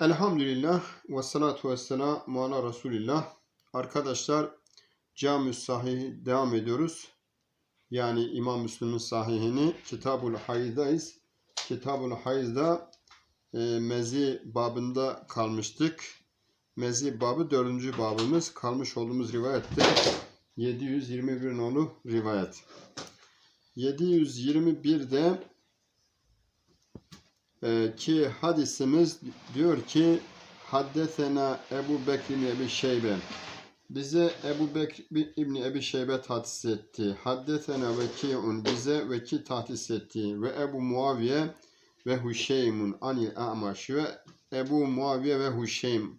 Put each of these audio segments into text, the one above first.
Elhamdülillah ve salatu ve selam ala Resulillah. Arkadaşlar Cami Sahih devam ediyoruz. Yani İmam Müslim'in sahihini Kitabul Hayzdayız. Kitabul Hayz'da e, mezi babında kalmıştık. Mezi babı dördüncü babımız. Kalmış olduğumuz rivayette 721 nolu rivayet. 721'de ee, ki hadisimiz diyor ki Haddesena Ebu Bekir İbni Ebi Şeybe bize Ebu Bekir İbni Ebi Şeybe hadis etti. Haddesena Veki'un bize Veki hadis etti. Ve Ebu Muaviye ve Huşeymun anil A'maş ve Ebu Muaviye ve Huşeym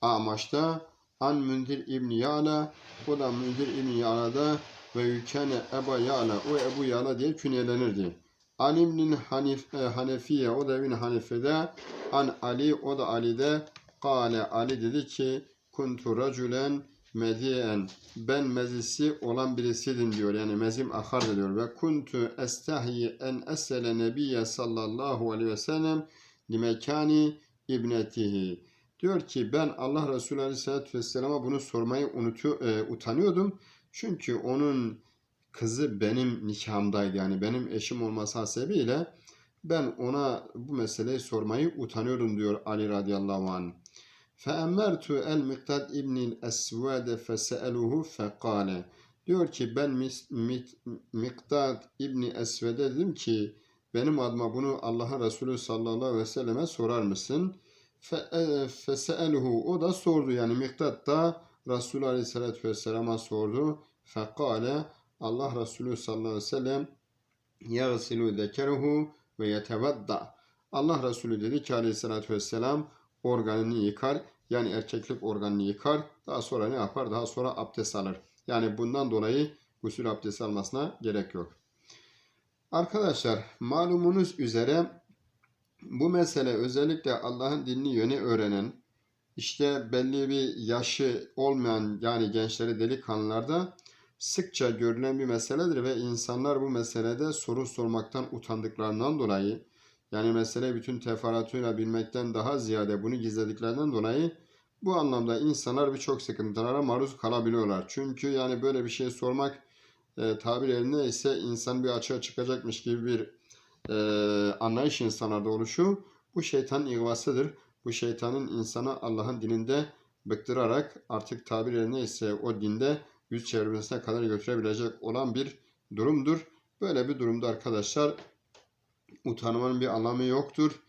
A'maş'ta An Mündir İbni Ya'la o da Mündir İbni Ya'la'da ve Yükene Eba Ya'la o Ebu Ya'la diye künyelenirdi. An İbn Hanif, e, Hanefiye o da İbn Hanife'de An Ali o da Ali'de Kale Ali dedi ki Kuntu raculen mediyen ben mezisi olan birisiydim diyor. Yani mezim akar diyor. Ve kuntu estahyi en esele nebiyye sallallahu aleyhi ve sellem limekani ibnetihi. Diyor ki ben Allah Resulü Aleyhisselatü Vesselam'a bunu sormayı unutu, e, utanıyordum. Çünkü onun kızı benim nikahımdaydı. Yani benim eşim olması hasebiyle ben ona bu meseleyi sormayı utanıyorum diyor Ali radıyallahu anh. فَاَمَّرْتُ el-Miktad ibn esvede fese'eluhu fekale. Diyor ki ben Miktad İbni Esved'e dedim ki benim adıma bunu Allah'a Resulü sallallahu aleyhi ve selleme sorar mısın? Fese'eluhu o da sordu yani Miktad da Resulü aleyhissalatü vesselama sordu. Fekale Allah Resulü sallallahu aleyhi ve sellem yagsilu zekeruhu ve yetevadda. Allah Resulü dedi ki aleyhissalatü vesselam organını yıkar. Yani erkeklik organını yıkar. Daha sonra ne yapar? Daha sonra abdest alır. Yani bundan dolayı gusül abdesti almasına gerek yok. Arkadaşlar malumunuz üzere bu mesele özellikle Allah'ın dinini yöne öğrenen, işte belli bir yaşı olmayan yani gençleri delikanlılarda sıkça görülen bir meseledir ve insanlar bu meselede soru sormaktan utandıklarından dolayı yani mesele bütün teferruatıyla bilmekten daha ziyade bunu gizlediklerinden dolayı bu anlamda insanlar birçok sıkıntılara maruz kalabiliyorlar. Çünkü yani böyle bir şey sormak e, tabir yerine ise insan bir açığa çıkacakmış gibi bir e, anlayış insanlarda oluşu bu şeytanın ihvasıdır. Bu şeytanın insana Allah'ın dininde bıktırarak artık tabir yerine ise o dinde yüz çevirmesine kadar götürebilecek olan bir durumdur. Böyle bir durumda arkadaşlar utanmanın bir anlamı yoktur.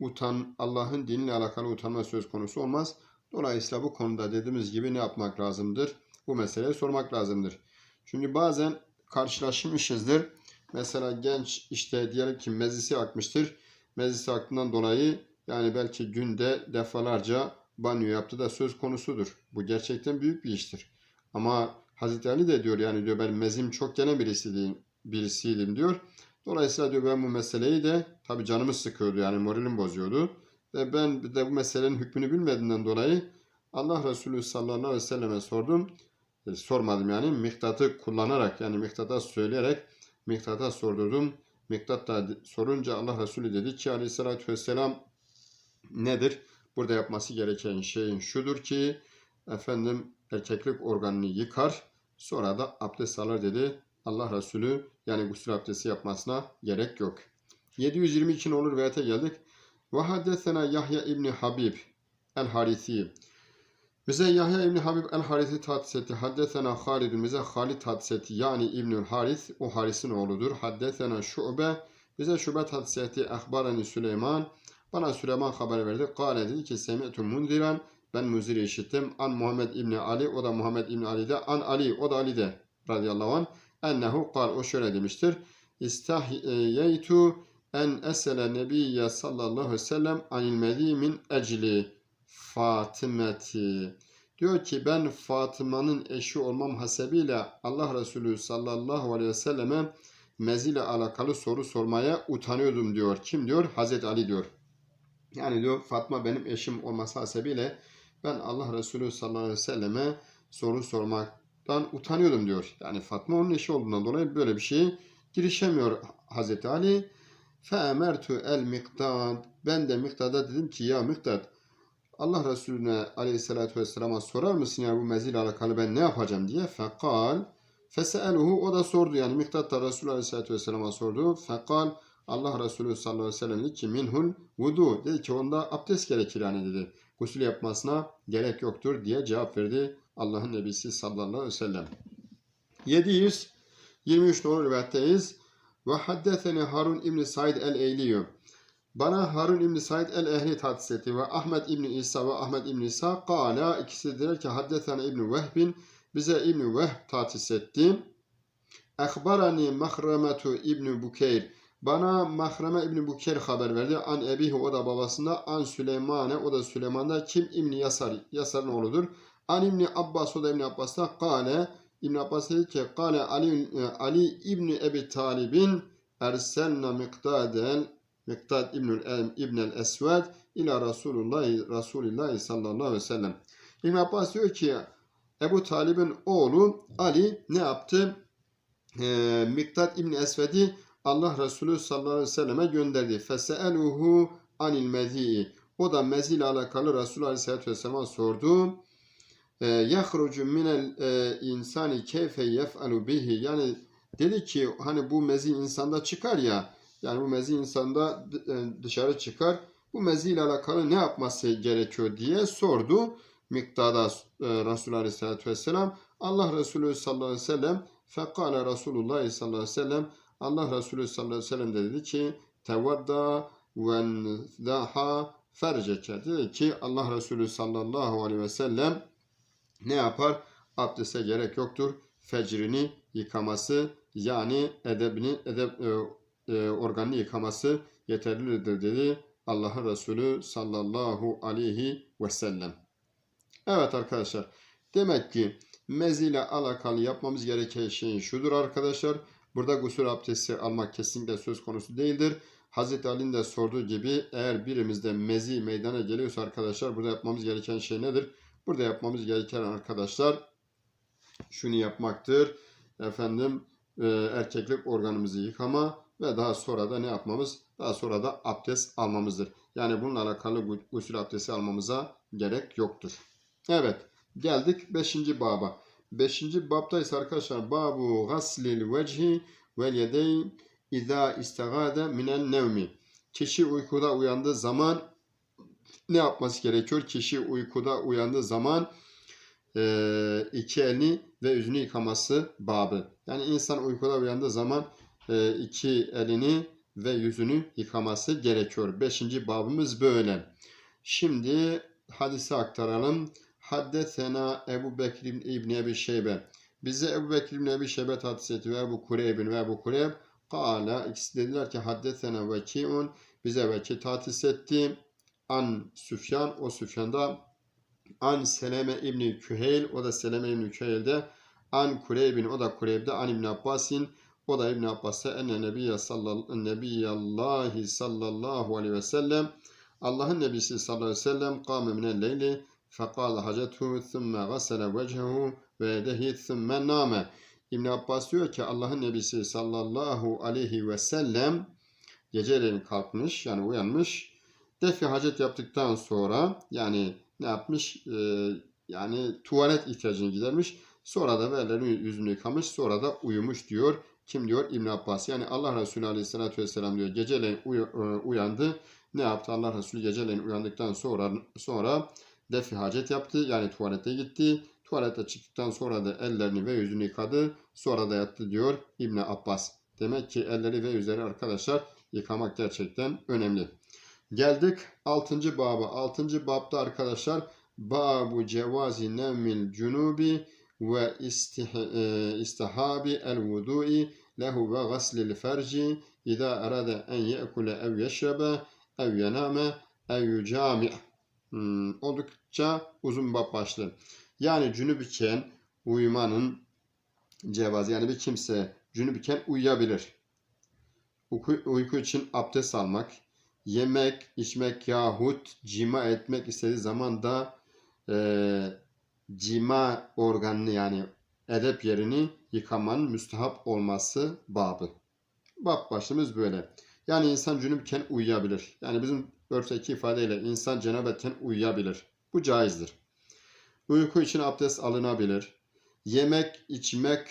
Utan Allah'ın dinle alakalı utanma söz konusu olmaz. Dolayısıyla bu konuda dediğimiz gibi ne yapmak lazımdır? Bu meseleyi sormak lazımdır. Çünkü bazen karşılaşmışızdır. Mesela genç işte diyelim ki mezisi akmıştır. Mezisi aklından dolayı yani belki günde defalarca banyo yaptı da söz konusudur. Bu gerçekten büyük bir iştir. Ama Hazreti Ali de diyor yani diyor ben mezim çok gelen birisiydim, birisiydim diyor. Dolayısıyla diyor ben bu meseleyi de tabi canımı sıkıyordu yani moralim bozuyordu. Ve ben de bu meselenin hükmünü bilmediğinden dolayı Allah Resulü sallallahu aleyhi ve selleme sordum. E, sormadım yani miktatı kullanarak yani miktata söyleyerek miktata sordurdum. Miktat da sorunca Allah Resulü dedi ki aleyhissalatü vesselam nedir? Burada yapması gereken şeyin şudur ki efendim erkeklik organını yıkar sonra da abdest alır dedi. Allah Resulü yani gusül abdesti yapmasına gerek yok. 722 olur rivayete geldik. Ve haddesena Yahya İbni Habib el Harisi. Bize Yahya İbni Habib el Harisi tahsis etti. Haddesena Halid bize Halid tahsis etti. Yani İbnül Haris o Haris'in oğludur. Haddesena Şube bize Şube tahsis etti. Ehbarani Süleyman bana Süleyman haber verdi. Kale dedi ki Semi'tu mundiran ben Muzir işittim. An Muhammed İbni Ali o da Muhammed İbni Ali'de. An Ali o da Ali'de radıyallahu anh. Ennehu kal o şöyle demiştir. İstahyeytu en esele nebiyye sallallahu aleyhi ve sellem anil medi min ecli Fatimeti. Diyor ki ben Fatıma'nın eşi olmam hasebiyle Allah Resulü sallallahu aleyhi ve selleme mezile alakalı soru sormaya utanıyordum diyor. Kim diyor? Hazreti Ali diyor. Yani diyor Fatma benim eşim olması hasebiyle ben Allah Resulü sallallahu aleyhi ve selleme soru sormaktan utanıyordum diyor. Yani Fatma onun eşi olduğundan dolayı böyle bir şeye girişemiyor Hazreti Ali. Fe'emertu el miktad. Ben de miktada dedim ki ya miktat Allah Resulüne aleyhissalatü vesselama sorar mısın ya bu mezi ile alakalı ben ne yapacağım diye. Fekal feseluhu o da sordu yani Miktat da Resulü aleyhissalatü vesselama sordu. Fekal Allah Resulü sallallahu aleyhi ve sellem dedi ki minhul vudu dedi ki onda abdest gerekir yani dedi. Gusül yapmasına gerek yoktur diye cevap verdi Allah'ın Nebisi sallallahu aleyhi ve sellem. 723 numaralı rivayetteyiz. Ve haddetheni Harun İbni Said el-Eyliyyü. Bana Harun İbni Said el-Ehli tahsis etti ve Ahmet İbni İsa ve Ahmet İbni İsa kâla ikisi dediler ki haddetheni İbni Vehbin bize İbni Vehb tahsis etti. Ekbarani Mahremetu İbni Bukeyr. Bana Mahreme İbni Bukeyr haber verdi. An ebihi o da babasında. An Süleymane o da Süleyman'da. Kim İbni Yasar? Yasar'ın oğludur. An İbni Abbas o da İbni Abbas'ta. Kale İbn Abbas dedi ki Kale Ali, Ali İbni Ebi Talib'in erselna miktaden Miktad İbnül İbnel Esved ila Resulullah Resulullah sallallahu aleyhi ve sellem. İbn Abbas diyor ki Ebu Talib'in oğlu Ali ne yaptı? Ee, Miktad İbni Esved'i Allah Resulü sallallahu aleyhi ve selleme gönderdi. Feseeluhu anil mezi. O da mezi ile alakalı Resulü aleyhisselatü vesselam'a sordu. Ee, yahrucu minel e, insani keyfe yef'alu bihi. Yani dedi ki hani bu mezi insanda çıkar ya. Yani bu mezi insanda e, dışarı çıkar. Bu mezi ile alakalı ne yapması gerekiyor diye sordu. Miktada e, Resulü Aleyhisselatü Vesselam. Allah Resulü sallallahu aleyhi ve sellem fekale Resulullah sallallahu aleyhi ve sellem Allah Resulü sallallahu aleyhi ve sellem de dedi ki tevadda ve daha ferceke dedi ki Allah Resulü sallallahu aleyhi ve sellem ne yapar? Abdeste gerek yoktur. Fecrini yıkaması yani edebini edep e, e, organını yıkaması yeterlidir dedi Allah'ın Resulü sallallahu aleyhi ve sellem. Evet arkadaşlar. Demek ki mezi ile alakalı yapmamız gereken şey şudur arkadaşlar. Burada gusül abdesti almak kesinlikle söz konusu değildir. Hazreti Ali'nin de sorduğu gibi eğer birimizde mezi meydana geliyorsa arkadaşlar burada yapmamız gereken şey nedir? Burada yapmamız gereken arkadaşlar şunu yapmaktır. Efendim e, erkeklik organımızı yıkama ve daha sonra da ne yapmamız? Daha sonra da abdest almamızdır. Yani bununla alakalı gusül abdesti almamıza gerek yoktur. Evet geldik 5. baba. 5. babda ise arkadaşlar babu gaslil vecihi vel yedeyn İza istagade minen nevmi. Kişi uykuda uyandığı zaman ne yapması gerekiyor? Kişi uykuda uyandığı zaman e, iki elini ve yüzünü yıkaması babı. Yani insan uykuda uyandığı zaman e, iki elini ve yüzünü yıkaması gerekiyor. Beşinci babımız böyle. Şimdi hadisi aktaralım. Haddesena Ebu Bekir İbni Ebi Şeybe. Bize Ebu Bekir İbni Ebi Şeybe hadis ve Ebu Kureyb'in ve Ebu Kureyb Kala ikisi dediler ki haddesena veki'un. Bize veki tahsis etti. An Süfyan o Süfyan'da An Seleme İbni Küheyl o da Seleme İbni Küheyl'de. An Kureyb'in o da Kureyb'de. An İbni Abbas'in o da İbni Abbas'ta. Enne nebiyye sallallahu nebiyallahi sallallahu aleyhi ve sellem. Allah'ın nebisi sallallahu aleyhi ve sellem kâme minel leyli hacetuhu thumme gasele vecehu ve yedehi thumme nâme İbn Abbas diyor ki Allah'ın nebisi sallallahu aleyhi ve sellem geceleyin kalkmış yani uyanmış. Defi hacet yaptıktan sonra yani ne yapmış? Ee, yani tuvalet ihtiyacını gidermiş. Sonra da ellerini yüzünü yıkamış. Sonra da uyumuş diyor. Kim diyor? İbn Abbas. Yani Allah Resulü Aleyhisselatü Vesselam diyor. Geceleyin uyandı. Ne yaptı? Allah Resulü geceleyin uyandıktan sonra sonra defi hacet yaptı. Yani tuvalete gitti. Tuvalete çıktıktan sonra da ellerini ve yüzünü yıkadı. Sonra da yattı diyor İbn Abbas. Demek ki elleri ve yüzleri arkadaşlar yıkamak gerçekten önemli. Geldik 6. baba. 6. babda arkadaşlar babu cevazi nevmil cunubi ve e, istihabi el vudu'i lehu ve gaslil ferci İza arada en ye'kule ev yeşrebe ev yename ev yucami' hmm, oldukça uzun bab başlı. Yani cünüp iken uyumanın cevazı yani bir kimse cünüp iken uyuyabilir. Uyku, uyku için abdest almak, yemek, içmek yahut cima etmek istediği zaman da e, cima organını yani edep yerini yıkamanın müstahap olması babı. Bab başlığımız böyle. Yani insan cünüpken uyuyabilir. Yani bizim örfteki ifadeyle insan cenabetten uyuyabilir. Bu caizdir. Uyku için abdest alınabilir. Yemek, içmek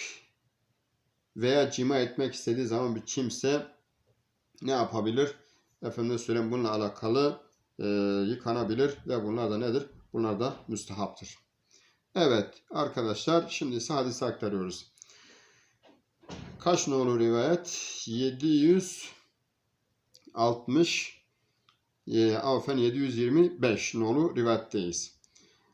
veya cima etmek istediği zaman bir kimse ne yapabilir? Efendim söyleyeyim bununla alakalı e, yıkanabilir ve bunlar da nedir? Bunlar da müstehaptır. Evet arkadaşlar şimdi ise hadisi aktarıyoruz. Kaç nolu rivayet? 760 e, afen 725 nolu rivayetteyiz.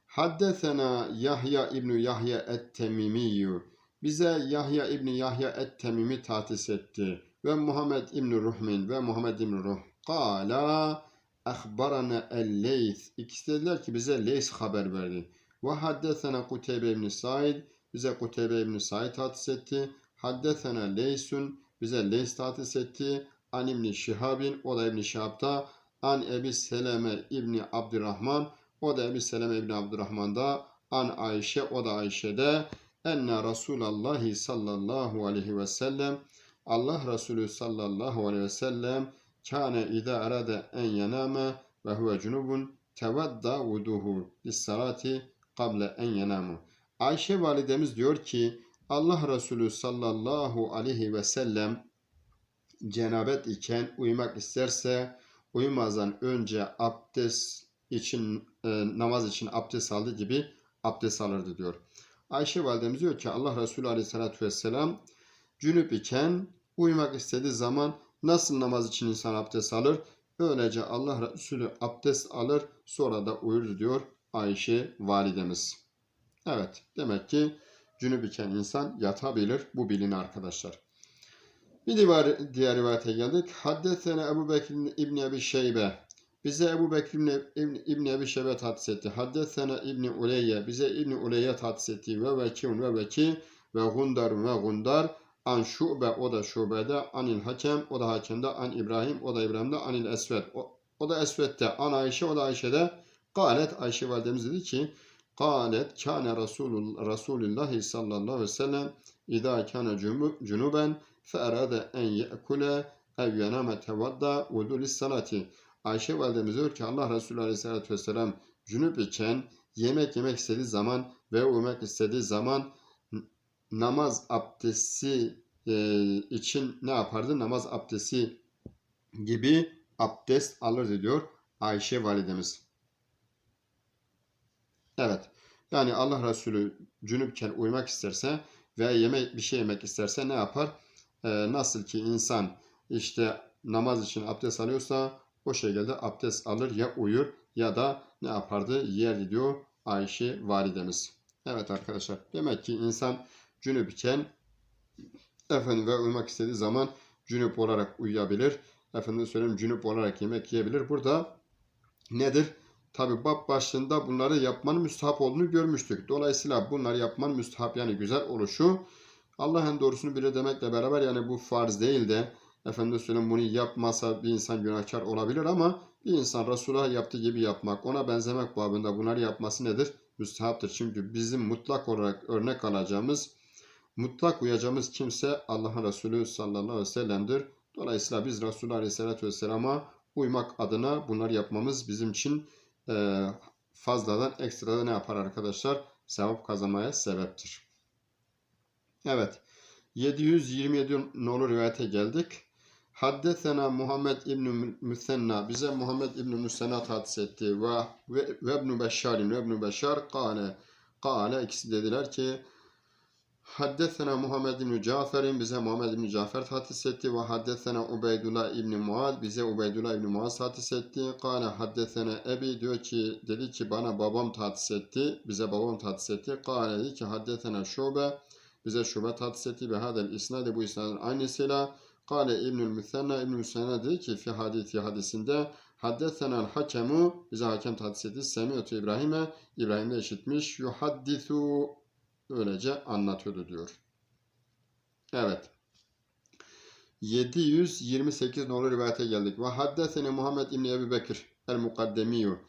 Haddesena Yahya İbni Yahya et-Temimiyyü. Bize Yahya İbni Yahya et-Temimi tahsis etti. Ve Muhammed İbni Ruhmin ve Muhammed İbni Ruh. Kala ahbarana el-Leys. İkisi dediler ki bize Leys haber verdi. Ve haddesena Kuteybe İbni Said. Bize Kuteybe İbni Said tahsis etti. Haddesena Leysun. Bize Leys tahsis etti. An İbni Şihabin. O da İbni Şihab'da. An Ebi Seleme İbni Abdurrahman. O da Ebi Seleme İbni Abdurrahman'da. An Ayşe. O da Ayşe'de. Enne Resulallah sallallahu aleyhi ve sellem. Allah Resulü sallallahu aleyhi ve sellem kâne idâ arada en yenâme ve huve cunubun tevadda vuduhu lissalati kable en yenâmu. Ayşe validemiz diyor ki Allah Resulü sallallahu aleyhi ve sellem cenabet iken uyumak isterse uyumazdan önce abdest için e, namaz için abdest aldığı gibi abdest alırdı diyor. Ayşe validemiz diyor ki Allah Resulü aleyhissalatü vesselam cünüp iken uyumak istediği zaman nasıl namaz için insan abdest alır? Öylece Allah Resulü abdest alır sonra da uyur diyor Ayşe validemiz. Evet demek ki cünüp iken insan yatabilir. Bu bilin arkadaşlar. Bir diğer, diğer rivayete geldik. Haddesene Ebu Bekir İbni Ebi Şeybe. Bize Ebu Bekir İbni, İbni, Ebi Şeybe tahsis etti. Haddesene İbni Uleyye. Bize İbni Uleyye tahsis etti. Ve vekiyun ve veki ve gundar ve gundar. An şube o da şubede. Anil hakem o da hakemde. An İbrahim o da İbrahim'de. Anil esved o, o da esvedde. An Ayşe o da Ayşe'de. Galet Ayşe validemiz dedi ki Galet kâne Resulullah, sallallahu aleyhi ve sellem İzâ kâne cunuben fe'erâde en ye'kule ev yenâme tevadda vudu salati. Ayşe validemiz diyor ki Allah Resulü aleyhissalatü vesselam cünüp iken yemek yemek istediği zaman ve uyumak istediği zaman namaz abdesti e, için ne yapardı? Namaz abdesti gibi abdest alırdı diyor Ayşe validemiz. Evet. Yani Allah Resulü cünüpken uyumak isterse veya yemek bir şey yemek isterse ne yapar? Ee, nasıl ki insan işte namaz için abdest alıyorsa o şekilde abdest alır ya uyur ya da ne yapardı? Yer diyor Ayşe validemiz. Evet arkadaşlar. Demek ki insan cünüp iken efendim ve uyumak istediği zaman cünüp olarak uyuyabilir. Efendim söyleyeyim cünüp olarak yemek yiyebilir. Burada nedir? Tabi bab başlığında bunları yapmanın müstahap olduğunu görmüştük. Dolayısıyla bunları yapmanın müstahap yani güzel oluşu Allah'ın doğrusunu bile demekle beraber yani bu farz değil de efendim söyleyeyim bunu yapmasa bir insan günahkar olabilir ama bir insan Resulullah yaptığı gibi yapmak, ona benzemek babında bunları yapması nedir? Müstahaptır. Çünkü bizim mutlak olarak örnek alacağımız, mutlak uyacağımız kimse Allah'ın Resulü sallallahu aleyhi ve sellem'dir. Dolayısıyla biz Resulullah aleyhissalatü vesselama uymak adına bunları yapmamız bizim için e, fazladan ekstradan ne yapar arkadaşlar? Sevap kazanmaya sebeptir. Evet. 727 nolu rivayete geldik. Haddesena Muhammed İbn Müsenna bize Muhammed İbn Müsenna hadis etti ve ve İbn Beşşar ve İbn Beşşar kâle kâle ikisi dediler ki Haddesena Muhammed İbni Cafer'in bize Muhammed İbni Cafer hadis etti ve haddesena Ubeydullah İbni Muad bize Ubeydullah İbni Muaz hadis etti. Kale haddesena Ebi diyor ki dedi ki bana babam hadis etti. Bize babam hadis etti. Dedi ki haddesena Şube bize Şube hadis etti. Ve hadel isnadı bu isnadın aynısıyla Kale İbnül Müsenna İbnül Müsenna dedi ki fi hadisi hadisinde Haddesena hakemu bize hakem hadis etti. Semiyotu İbrahim'e İbrahim'de işitmiş. Yuhaddisu öylece anlatıyordu diyor. Evet. 728 nolu rivayete geldik. Ve haddeseni Muhammed İbni Ebu Bekir el mukaddemiyu.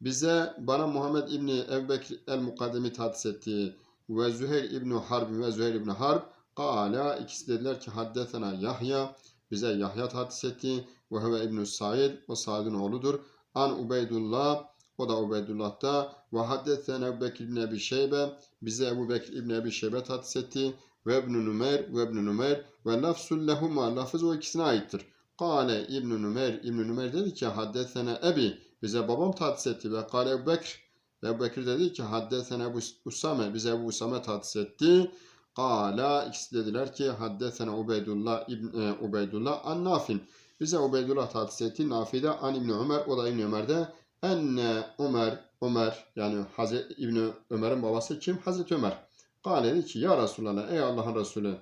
Bize bana Muhammed İbni Ebu Bekir el mukaddemi tahsis etti. Ve Züheyr İbni Harb ve Züheyr İbni Harb Kala ikisi dediler ki haddesena Yahya bize Yahya tahsis etti. Ve heve İbni Said o Said'in oğludur. An Ubeydullah O da Ubeydullah'ta. Ve haddethene Ebu Bekir İbni Ebi Şeybe. Bize Ebu Bekir İbni Ebi Şeybe tahsis etti. Ve İbn Numer ve İbn Numer ve lafzul lehuma lafız o ikisine aittir. Kale İbn Numer İbn Numer dedi ki haddethene Ebi bize babam tahsis etti ve kale Ebu Bekir Ebu Bekir dedi ki haddethene Ebu Usame bize Ebu Usame tahsis etti. Kala ikisi dediler ki haddethene Ubeydullah İbn e, Ubeydullah an Nafin bize Ubeydullah tahsis etti. Nafi'de an İbn Ömer o da İbn Ömer'de enne Ömer Ömer yani Hazreti İbn Ömer'in babası kim? Hazreti Ömer. Kale dedi ki ya Resulallah ey Allah'ın Resulü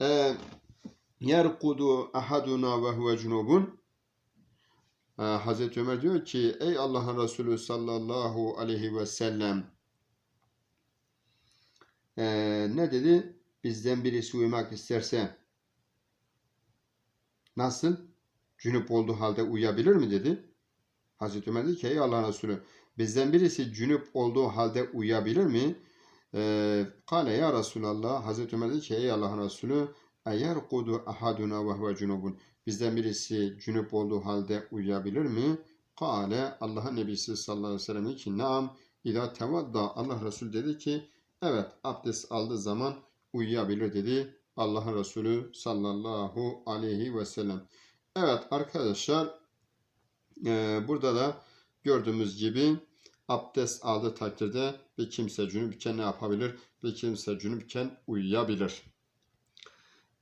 e, yerkudu ahaduna ve huve cunubun Hazreti Ömer diyor ki ey Allah'ın Resulü sallallahu aleyhi ve sellem e, ne dedi? Bizden birisi uyumak isterse nasıl? Cünüp olduğu halde uyuyabilir mi dedi. Hazreti Ömer dedi ki ey Allah'ın Resulü bizden birisi cünüp olduğu halde uyuyabilir mi? Ee, Kale ya Resulallah Hazreti Ömer dedi ki ey Allah'ın Resulü eğer kudu ahaduna ve huve cunubun bizden birisi cünüp olduğu halde uyuyabilir mi? Kale Allah'ın Nebisi sallallahu aleyhi ve sellem ki naam İza tevadda Allah Resulü dedi ki evet abdest aldığı zaman uyuyabilir dedi Allah'ın Resulü sallallahu aleyhi ve sellem. Evet arkadaşlar e, burada da gördüğümüz gibi abdest aldığı takdirde bir kimse cünüpken ne yapabilir? Bir kimse cünüpken uyuyabilir.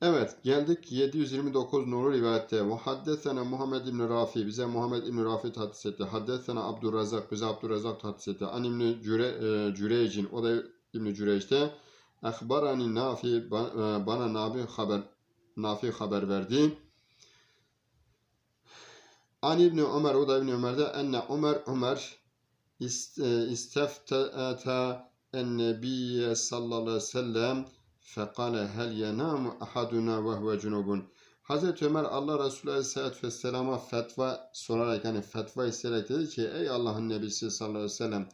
Evet geldik 729 nolu rivayette. Ve haddesene Muhammed İbni Rafi bize Muhammed İbni Rafi tahsis etti. Haddesene Abdurrazak bize Abdurrazak tahsis etti. An İbni Cüre, e, Cüreycin o da İbni Cüreyc'te. Ekbarani Nafi bana, bana Nafi haber Nafi haber verdi. An İbni Ömer o da İbni Ömer'de enne Ömer Ömer isteftete ennebiyye sallallahu aleyhi ve sellem fekale hel yenamu ahaduna ve huve cunubun. Hazreti Ömer Allah Resulü Aleyhisselatü Vesselam'a fetva sorarak yani fetva isteyerek dedi ki ey Allah'ın Nebisi sallallahu aleyhi ve sellem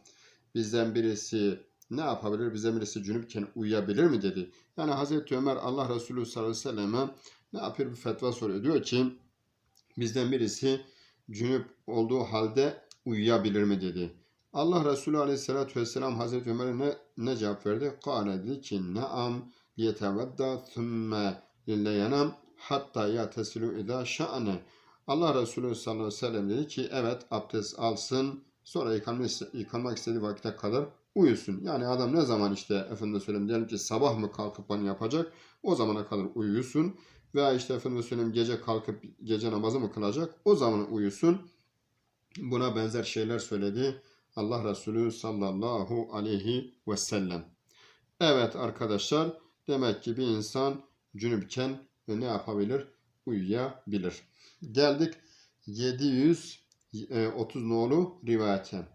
bizden birisi ne yapabilir? Bizden birisi cünüpken uyuyabilir mi dedi. Yani Hazreti Ömer Allah Resulü sallallahu aleyhi ve selleme ne yapıyor bir fetva soruyor. Diyor ki bizden birisi cünüp olduğu halde uyuyabilir mi dedi. Allah Resulü Aleyhisselatü Vesselam Hazreti Ömer'e ne, ne cevap verdi? Kale dedi ki ne'am yetevedda thumme lilleyenam hatta yatesilu idâ şa'ne. Allah Resulü sallallahu aleyhi ve sellem dedi ki evet abdest alsın sonra yıkanmak, yıkanmak istediği vakitte kadar uyusun. Yani adam ne zaman işte efendim söyleyeyim diyelim ki sabah mı kalkıp banyo yapacak o zamana kadar uyusun. Veya işte efendim söyleyeyim gece kalkıp gece namazı mı kılacak o zaman uyusun. Buna benzer şeyler söyledi Allah Resulü sallallahu aleyhi ve sellem. Evet arkadaşlar demek ki bir insan cünüpken ne yapabilir? Uyuyabilir. Geldik 730 nolu rivayete.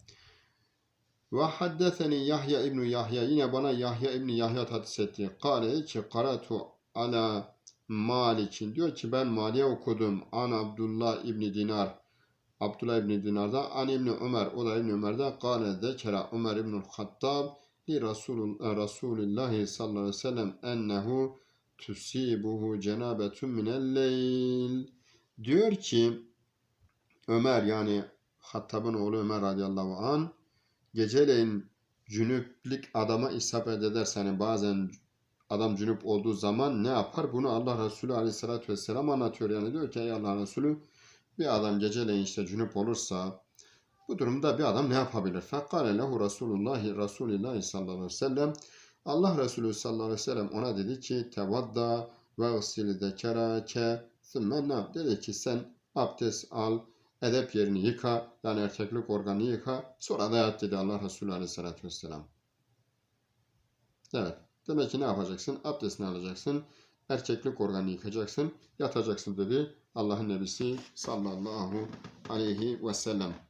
Ve haddeseni Yahya İbni Yahya yine bana Yahya İbni Yahya hadis etti. Kale ki karatu ala Malik'in diyor ki ben Mali'ye okudum. An Abdullah İbni Dinar. Abdullah İbni Dinar'da An İbni Ömer o da İbni Ömer'de Kale zekera Ömer İbni Hattab li Rasul, Resulullah sallallahu aleyhi ve sellem ennehu tusibuhu cenabetun minel leyl diyor ki Ömer yani Hattab'ın oğlu Ömer radıyallahu an geceleyin cünüplük adama isabet ederse hani bazen adam cünüp olduğu zaman ne yapar? Bunu Allah Resulü aleyhissalatü vesselam anlatıyor. Yani diyor ki ey Allah Resulü bir adam geceleyin işte cünüp olursa bu durumda bir adam ne yapabilir? Fekkale lehu Resulullah Resulullah sallallahu aleyhi ve sellem Allah Resulü sallallahu aleyhi ve sellem ona dedi ki tevadda ve ısil dekerake thümme dedi ki sen abdest al edep yerini yıka yani erkeklik organını yıka sonra da yat dedi Allah Resulü aleyhissalatü vesselam. Evet. Demek ki ne yapacaksın? Abdestini alacaksın. Erkeklik organını yıkacaksın. Yatacaksın dedi Allah'ın Nebisi sallallahu aleyhi ve sellem.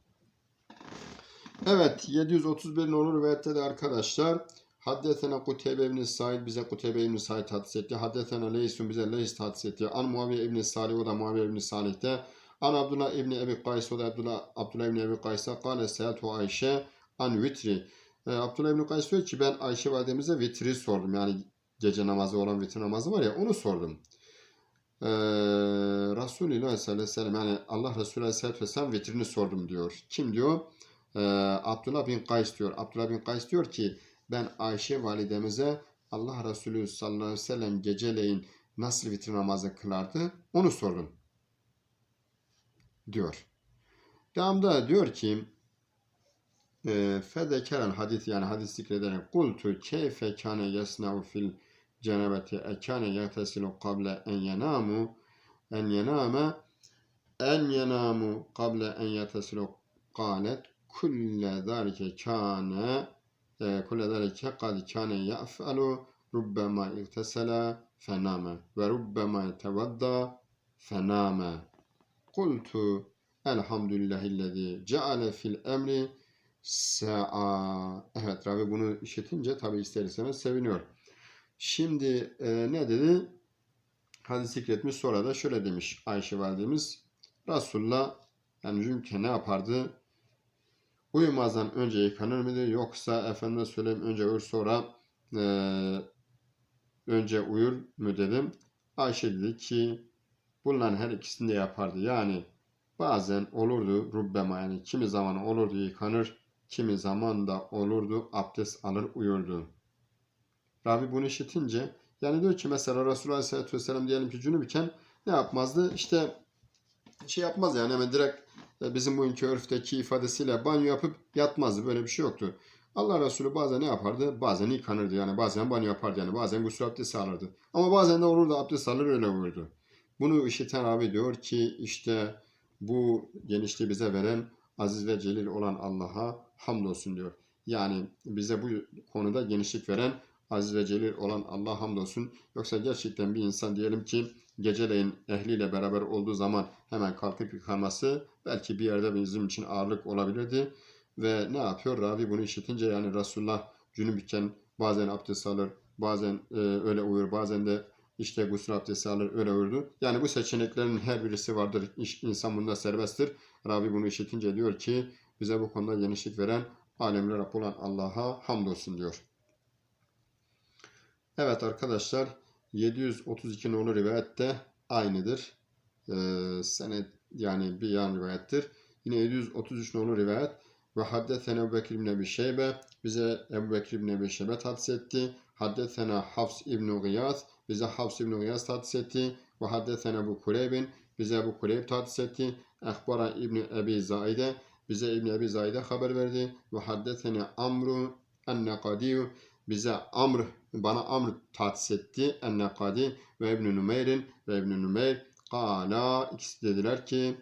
Evet 731 olur rivayette de arkadaşlar Haddetena Kuteybe ibn Said bize Kuteybe ibn Said hadis etti. Haddetena Leysun bize Leys hadis etti. An Muaviye ibn Salih o da Muaviye ibn Salih'te. An Abdullah ibn Ebi Kays o da Abdullah, Abdullah ibn Ebi Kays'a kâle seyatu Ayşe an vitri. E, Abdullah ibn Kays diyor ki ben Ayşe validemize vitri sordum. Yani gece namazı olan vitri namazı var ya onu sordum. Ee, Resulullah sallallahu aleyhi ve yani Allah Resulü aleyhisselatü vesselam vitrini sordum diyor. Kim diyor? Ee, Abdullah bin Kays diyor. Abdullah bin Kays diyor ki ben Ayşe validemize Allah Resulü sallallahu aleyhi ve sellem geceleyin nasıl vitir namazı kılardı onu sordum. Diyor. Devamda diyor ki e, fedekeren hadis yani hadis zikrederek kultu keyfe kâne yesna'u fil cenabeti ekâne yetesilu kable en yenamu en yename en yenamu kable en yetesilu qalet kulle zâlike kâne e, kulle zâlike kad kâne ya'felu rubbema irtesela fename ve rubbema yetevadda fename kultu elhamdülillahillezî ceale fil emri sa'a evet Rabi bunu işitince tabi ister istemez seviniyor. Şimdi e, ne dedi? Hadis zikretmiş sonra da şöyle demiş Ayşe validemiz. Resulullah yani Cümke ne yapardı? Uyumazdan önce yıkanır mıydı? Yoksa efendime söyleyeyim önce uyur sonra e, önce uyur mu dedim. Ayşe dedi ki bunların her ikisini de yapardı. Yani bazen olurdu rubbema yani kimi zaman olurdu yıkanır, kimi zaman da olurdu abdest alır uyurdu. Rabi bunu işitince yani diyor ki mesela Resulullah Aleyhisselatü Vesselam diyelim ki cünüp iken ne yapmazdı? İşte şey yapmaz yani hemen direkt e, bizim bugünkü örfteki ifadesiyle banyo yapıp yatmazdı. Böyle bir şey yoktu. Allah Resulü bazen ne yapardı? Bazen yıkanırdı yani bazen banyo yapardı yani bazen gusül abdesti alırdı. Ama bazen de olurdu abdest alır öyle uyurdu. Bunu işiten abi diyor ki işte bu genişliği bize veren aziz ve celil olan Allah'a hamdolsun diyor. Yani bize bu konuda genişlik veren aziz ve celil olan Allah hamdolsun. Yoksa gerçekten bir insan diyelim ki geceleyin ehliyle beraber olduğu zaman hemen kalkıp yıkanması belki bir yerde bizim için ağırlık olabilirdi. Ve ne yapıyor? Ravi bunu işitince yani Resulullah cünüp iken bazen abdest alır, bazen e, öyle uyur, bazen de işte gusül abdesti alır, öyle uyurdu. Yani bu seçeneklerin her birisi vardır. İnsan bunda serbesttir. Ravi bunu işitince diyor ki bize bu konuda genişlik veren alemler Rabbi olan Allah'a hamdolsun diyor. Evet arkadaşlar 732 nolu rivayet de aynıdır. Ee, senet yani bir yan rivayettir. Yine 733 nolu rivayet ve haddethene Ebu Bekir ibn Şeybe bize Ebu Bekir ibn Ebi Şeybe tahsis etti. Haddethena Hafs ibn Gıyas bize Hafs ibn Gıyas tahsis etti. Ve haddethena Ebu Kureybin bize Ebu Kureyb tahsis etti. Ehbara ibn Ebi Zaide bize İbn Ebi Zaide haber verdi. Ve haddethene Amru ennekadiyu bize Amr bana Amr tahsis etti. Ennekadi ve İbn Nümeyrin ve İbn Nümeyr Kala ikisi dediler ki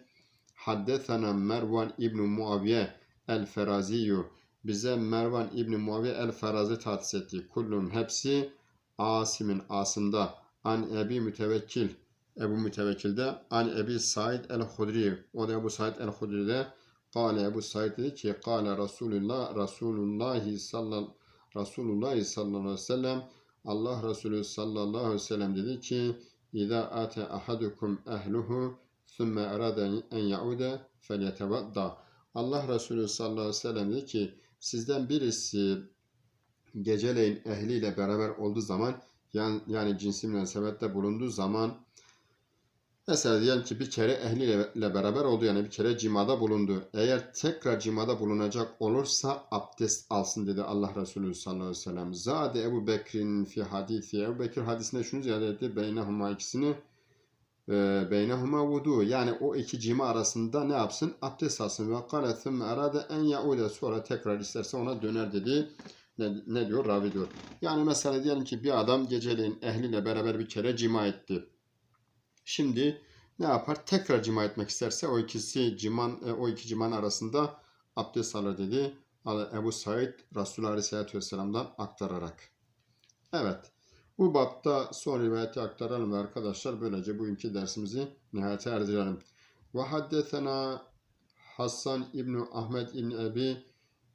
Haddethena Mervan İbn Muaviye El Feraziyu bize Mervan İbn Muaviye El Ferazi tahsis etti. Kullun hepsi Asim'in Asım'da An Ebi Mütevekkil Ebu Mütevekkil'de An Ebi Said El Hudri o da Ebu Said El Hudri'de Kale Ebu Said dedi ki Kale Resulullah Resulullah sallallahu Resulullah sallallahu aleyhi ve sellem Allah Resulü sallallahu aleyhi ve sellem dedi ki İza ate ahadukum ehluhu thumme erade en yaude felyetevadda Allah Resulü sallallahu aleyhi ve sellem dedi ki sizden birisi geceleyin ehliyle beraber olduğu zaman yani, yani cinsi münasebette bulunduğu zaman mesela diyelim ki bir kere ehliyle beraber oldu yani bir kere cimada bulundu. Eğer tekrar cimada bulunacak olursa abdest alsın dedi Allah Resulü sallallahu aleyhi ve sellem. Zade Ebu Bekir'in fi hadisi. Ebu Bekir hadisinde şunu ziyade etti. Beynehuma ikisini e, beynehuma vudu. Yani o iki cima arasında ne yapsın? Abdest alsın. Ve kâle thümme erade en yaude. Sonra tekrar isterse ona döner dedi. Ne, ne diyor? Ravi diyor. Yani mesela diyelim ki bir adam geceleyin ehliyle beraber bir kere cima etti. Şimdi ne yapar? Tekrar cima etmek isterse o ikisi ciman e, o iki ciman arasında abdest alır dedi. Ebu Said Resulullah Aleyhisselatü Vesselam'dan aktararak. Evet. Bu bapta son rivayeti aktaralım arkadaşlar böylece bugünkü dersimizi nihayete erdirelim. Ve haddesena Hasan İbni Ahmet İbni Ebi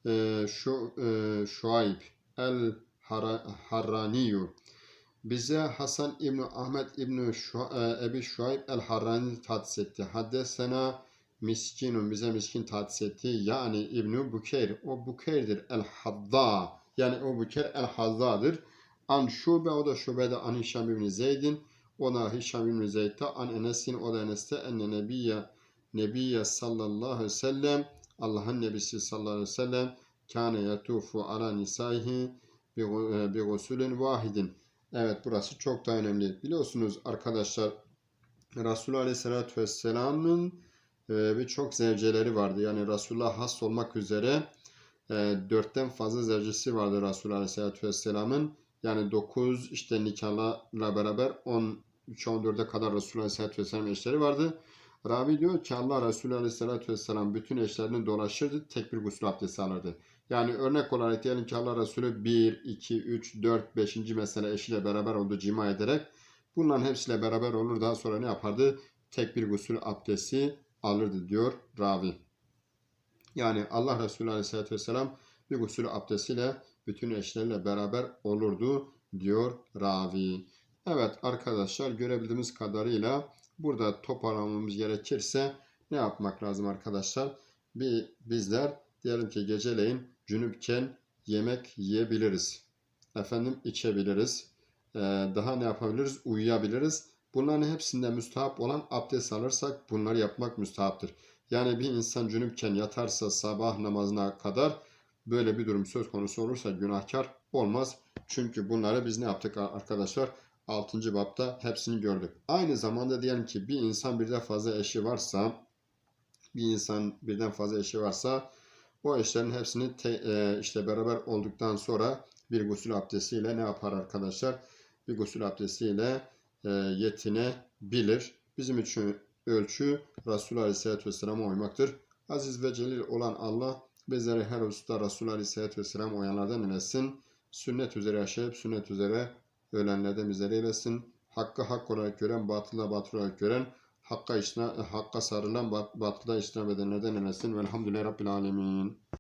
e, şu, e, Şuayb El Harraniyu bize Hasan İbni Ahmet İbni Şu, e, Ebi Şuayb El Harrani tahsis etti. Haddesena miskinun bize miskin tahsis etti. Yani İbni Bukeyr. O Bukeyr'dir. El Hadda. Yani o Buker El Hadda'dır. An Şube o da Şube'de An Hişam İbni Zeyd'in. O da Hişam İbni Zeyd'de An Enes'in o da Enes'te enne Nebiyye Nebiyye sallallahu aleyhi ve sellem Allah'ın Nebisi sallallahu aleyhi ve sellem kâne yetufu ala nisaihi bi bi gusulün vahidin. Evet burası çok da önemli. Biliyorsunuz arkadaşlar Resulullah Aleyhisselatü Vesselam'ın e, birçok zevceleri vardı. Yani Resulullah has olmak üzere e, dörtten fazla zevcesi vardı Resulullah Aleyhisselatü Vesselam'ın. Yani 9 işte nikahlarla beraber 13-14'e kadar Resulullah Aleyhisselatü Vesselam eşleri vardı. Ravi diyor ki Allah Resulü Aleyhisselatü Vesselam bütün eşlerini dolaşırdı. Tek bir gusül abdesti alırdı. Yani örnek olarak diyelim ki Allah Resulü 1, 2, 3, 4, 5. mesela eşiyle beraber oldu cima ederek. Bunların hepsiyle beraber olur. Daha sonra ne yapardı? Tek bir gusül abdesti alırdı diyor ravi. Yani Allah Resulü Aleyhisselatü Vesselam bir gusül abdestiyle bütün eşlerle beraber olurdu diyor ravi. Evet arkadaşlar görebildiğimiz kadarıyla burada toparlamamız gerekirse ne yapmak lazım arkadaşlar? Bir, bizler diyelim ki geceleyin cünüpken yemek yiyebiliriz. Efendim içebiliriz. Ee, daha ne yapabiliriz? Uyuyabiliriz. Bunların hepsinde müstahap olan abdest alırsak bunları yapmak müstahaptır. Yani bir insan cünüpken yatarsa sabah namazına kadar böyle bir durum söz konusu olursa günahkar olmaz. Çünkü bunları biz ne yaptık arkadaşlar? 6. bapta hepsini gördük. Aynı zamanda diyelim ki bir insan birden fazla eşi varsa bir insan birden fazla eşi varsa o eşlerin hepsini te, e, işte beraber olduktan sonra bir gusül abdestiyle ne yapar arkadaşlar? Bir gusül abdestiyle e, yetinebilir. Bizim için ölçü Resulü Aleyhisselatü Vesselam'a uymaktır. Aziz ve celil olan Allah bizleri her hususta Resulü Aleyhisselatü Vesselam uyanlardan eylesin. Sünnet üzere yaşayıp sünnet üzere ölenlerden bizleri eylesin. Hakkı hak olarak gören, batıla batıl olarak gören, hakka, işna, hakka sarılan, bat, batıla iştinab edenlerden eylesin. Velhamdülillahi Rabbil Alemin.